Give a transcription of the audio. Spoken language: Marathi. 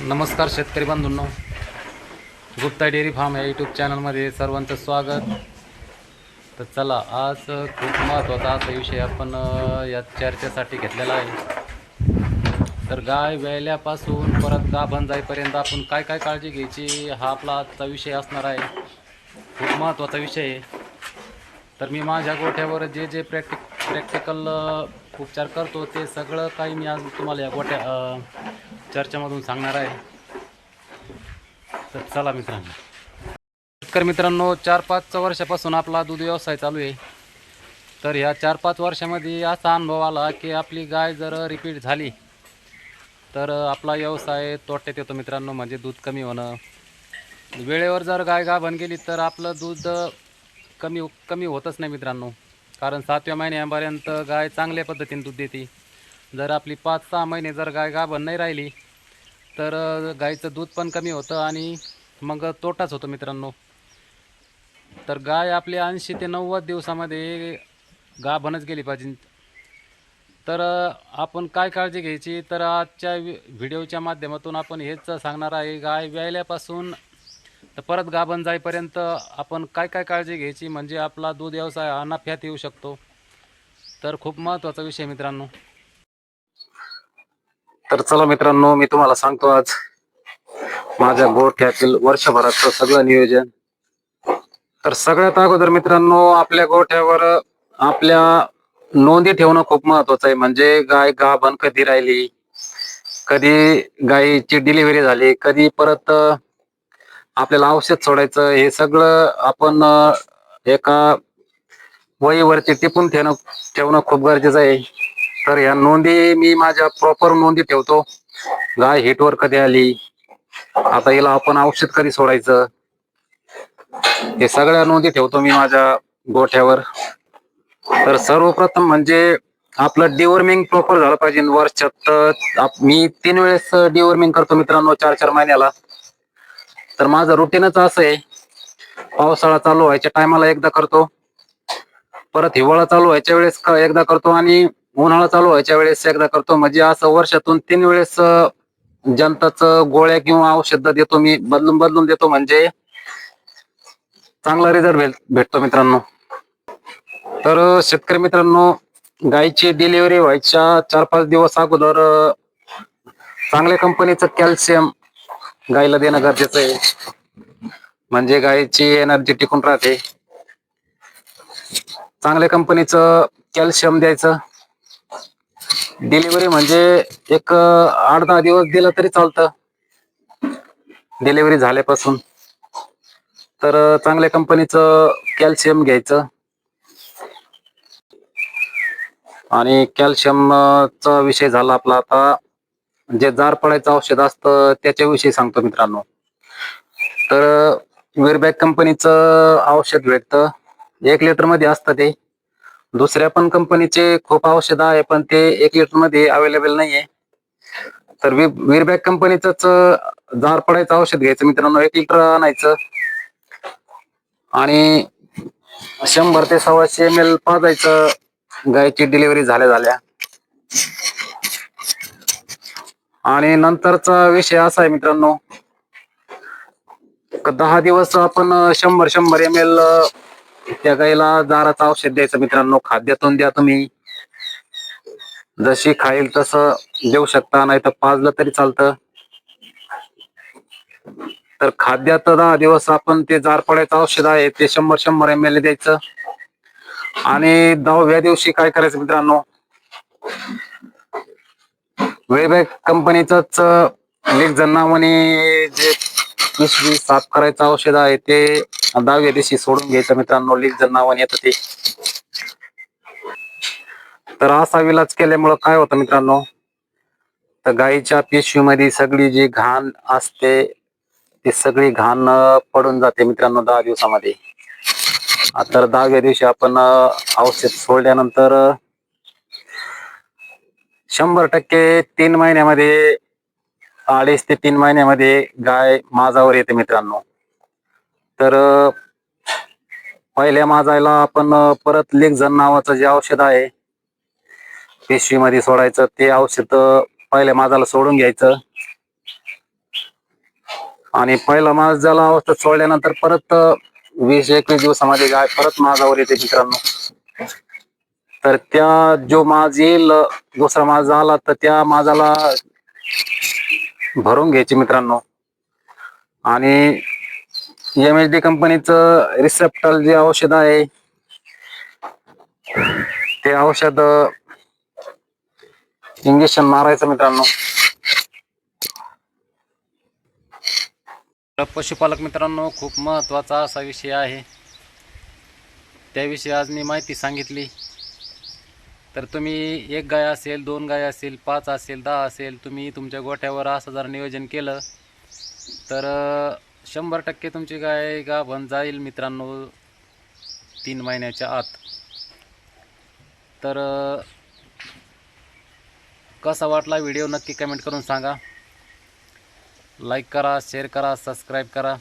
नमस्कार शेतकरी बंधूंनो. गुप्ता डेअरी फार्म या यूट्यूब चॅनलमध्ये सर्वांचं स्वागत. तर चला आज खूप महत्त्वाचा असा विषय आपण या चर्चेसाठी घेतलेला आहे. तर गाय वेल्यापासून परत गाभण जाईपर्यंत आपण काय काय काळजी घ्यायची हा आपला आजचा विषय असणार आहे. खूप महत्त्वाचा विषय आहे. तर मी माझ्या गोठ्यावर जे जे प्रॅक्टिक प्रॅक्टिकल उपचार करतो ते सगळं काही मी आज तुम्हाला या गोठ्या चर्चेमधून सांगणार आहे. तर चला मित्रांनो. शेतकरी मित्रांनो चार पाच वर्षापासून आपला दूध व्यवसाय चालू आहे. तर ह्या चार पाच वर्षामध्ये असा अनुभव आला की आपली गाय जर रिपीट झाली तर आपला व्यवसाय तोट्यात येतो मित्रांनो म्हणजे दूध कमी होणं. वेळेवर जर गाय गाभण गेली तर आपलं दूध कमी कमी होतच नाही मित्रांनो. कारण सातव्या महिन्यापर्यंत गाय चांगल्या पद्धतीने दूध देते. जर आपली पाच सहा महिने जर गाय गाभण नाही राहिली तर गायीचं गाईचं दूध पण कमी होतं आणि मग तोटाच होतो मित्रांनो. तर गाय आपली ऐंशी ते नव्वद दिवसामध्ये गाभणच गेली पाहिजे. तर आपण काय काळजी घ्यायची? तर आजच्या व्हिडिओच्या माध्यमातून आपण हेच सांगणार आहे गाय व्यायल्यापासून तर परत गाभण जाईपर्यंत आपण काय काय काळजी घ्यायची? म्हणजे आपला दूध व्यवसाय हा नफ्यात येऊ शकतो. तर खूप महत्त्वाचा विषय मित्रांनो. तर चला मित्रांनो मी तुम्हाला सांगतो आज माझ्या गोठ्यातील वर्षभराचं सगळं नियोजन. तर सगळ्यात अगोदर मित्रांनो आपल्या गोठ्यावर आपल्या नोंदी ठेवणं खूप महत्वाचं आहे. म्हणजे गाय गाभण कधी राहिली कधी गायीची डिलिव्हरी झाली कधी परत आपल्याला औषध सोडायचं हे सगळं आपण एका वहीवरती टिपून ठेवणं ठेवणं खूप गरजेचं आहे. तर या नोंदी मी माझ्या प्रॉपर नोंदी ठेवतो. गाय हिटवर कधी आली? आता हिला आपण औषध कधी सोडायचं? हे सगळ्या नोंदी ठेवतो मी माझ्या गोठ्यावर. तर सर्वप्रथम म्हणजे आपलं डिवॉर्मिंग प्रॉपर झालं पाहिजे. वर्षात मी तीन वेळेस डिवॉर्मिंग करतो मित्रांनो चार चार महिन्याला. तर माझं रुटीनच असं आहे. पावसाळा चालू व्हायच्या टायमाला एकदा करतो. परत हिवाळा चालू व्हायच्या वेळेस एकदा करतो. आणि उन्हाळा चालू व्हायच्या वेळेस एकदा करतो. म्हणजे असं वर्षातून तीन वेळेस जनताच गोळ्या किंवा औषध देतो मी. बदलून बदलून देतो. म्हणजे चांगला रिझल्ट भेटतो मित्रांनो. तर शेतकरी मित्रांनो गायची डिलिव्हरी व्हायच्या चार पाच दिवस अगोदर चांगल्या कंपनीचं कॅल्शियम गायीला देणं गरजेचं आहे. म्हणजे गायीची एनर्जी टिकून राहते. चांगल्या कंपनीचं कॅल्शियम द्यायचं. डिलिव्हरी म्हणजे एक आठ दहा दिवस दिलं तरी चालतं. डिलिव्हरी झाल्यापासून. तर चांगल्या कंपनीचं कॅल्शियम घ्यायचं. आणि कॅल्शियम चा विषय झाला आपला आता. जे जार पडायचं औषध असतं त्याच्याविषयी सांगतो मित्रांनो. तर वेरबॅग कंपनीचं औषध भेटतं. एक लिटरमध्ये असतं ते. दुसऱ्या पण कंपनीचे खूप औषध आहे पण ते एक लिटरमध्ये अवेलेबल नाहीये. तर वी- वीरबॅग कंपनीच जार पडायचं औषध घ्यायचं. मित्रांनो एक लिटर आणायचं. आणि शंभर ते सव्वाशे एम एल पाजायचं. गायची डिलिव्हरी झाल्या झाल्या. आणि नंतरचा विषय असा आहे मित्रांनो दहा दिवस आपण शंभर शंभर एम एल त्या गाईला दाराचं औषध द्यायचं मित्रांनो. खाद्यातून द्या तुम्ही. जशी खाईल तसं देऊ शकता नाही तर पाजलं तरी चालतं. तर खाद्यात दहा दिवस आपण ते जार पडायचं औषध आहे ते शंभर शंभर एम एल द्यायचं. आणि दहाव्या दिवशी काय करायचं मित्रांनो? वेबॅक कंपनीच लीक नावाने जे पिशवी साफ करायचं औषध आहे ते दहाव्या दिवशी सोडून घ्यायचं मित्रांनो लीक नावाने येतं ते. तर असा विलाज केल्यामुळं काय होतं मित्रांनो? तर गाईच्या पिशवीमध्ये सगळी जी घाण असते ती सगळी घाण पडून जाते मित्रांनो दहा दिवसामध्ये. तर दहाव्या दिवशी आपण औषध सोडल्यानंतर शंभर टक्के तीन महिन्यामध्ये अडीच ते तीन महिन्यामध्ये गाय माझावर येते मित्रांनो. तर पहिल्या माजायला आपण परत लेगझन नावाचं जे औषध आहे पेशवीमध्ये सोडायचं ते औषध पहिल्या माजाला सोडून घ्यायचं. आणि पहिला माजाला अवस्था सोडल्यानंतर परत वीस एकवीस दिवसामध्ये गाय परत माझावर येते मित्रांनो. तर त्या जो माज येईल दुसरा माज झाला तर त्या माझाला भरून घ्यायची मित्रांनो. आणि एम एच डी कंपनीचं रिसेप्टल जे औषध आहे ते औषध इंजेक्शन मारायचं मित्रांनो. तर पशुपालक मित्रांनो खूप महत्त्वाचा असा विषय आहे. त्याविषयी आज मी माहिती सांगितली. तर तुम्ही एक गाय असेल दोन गाय असेल पाच असेल दहा असेल तुम्ही तुमच्या गोठ्यावर असं जर नियोजन केलं तर शंभर टक्के तुमची गाय गाभण जाईल मित्रांनो तीन महिन्याच्या आत. तर कसा वाटला व्हिडिओ नक्की कमेंट करून सांगा. लाईक करा शेअर करा सबस्क्राईब करा.